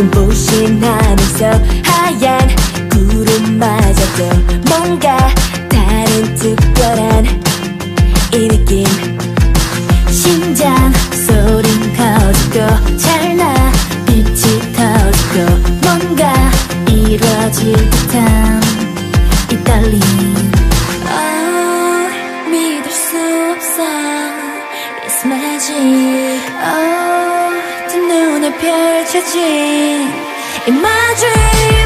눈부신 하늘 속 하얀 구름마저도 뭔가 다른 특별한 이 느낌. 심장 소린 커지고 찰나 빛이 터지고 뭔가 이루어질 듯한 이 떨림. 펼쳐진 이 마주의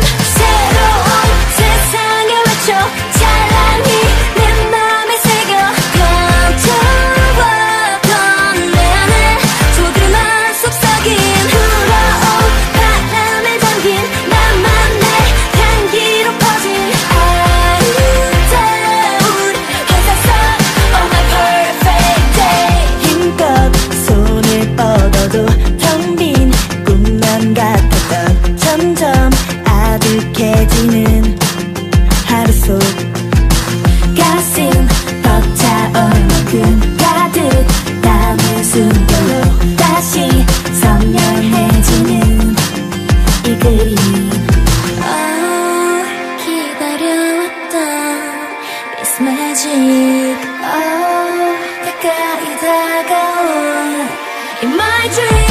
In my dream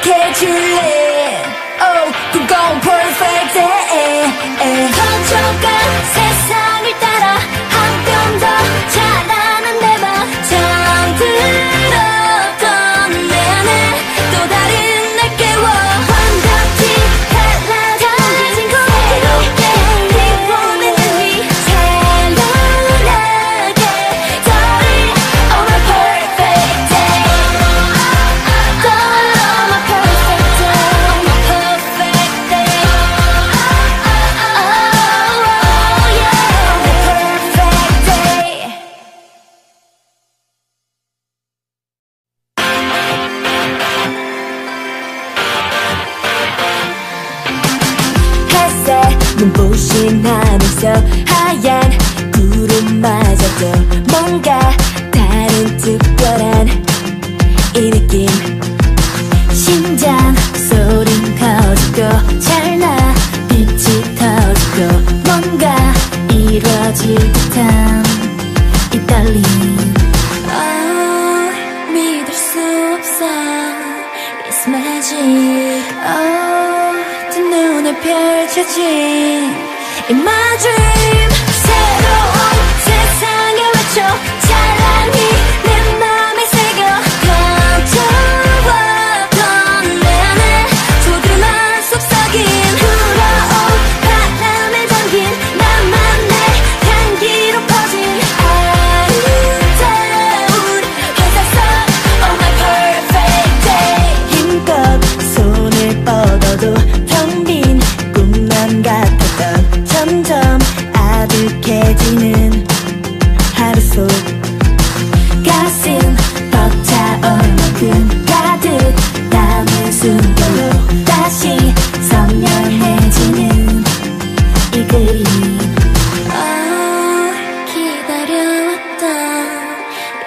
can't you live? 눈부신 하늘 속 하얀 구름마저도 뭔가 다른 특별한 이 느낌. 심장 소린 커지고 찰나 빛이 터지고 뭔가 이루어질 듯한 이 떨림. 아 믿을 수 없어. It's magic. oh. 눈에 펼쳐진 Imagine 지는 하루 속 가슴 벅차올 만큼 가득 담은 순간으로 다시 선명해지는 이 그림 아 기다려왔던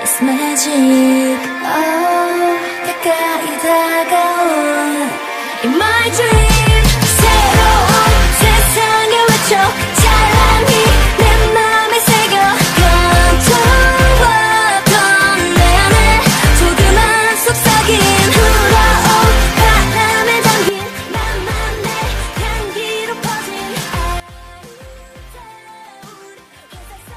It's magic. 아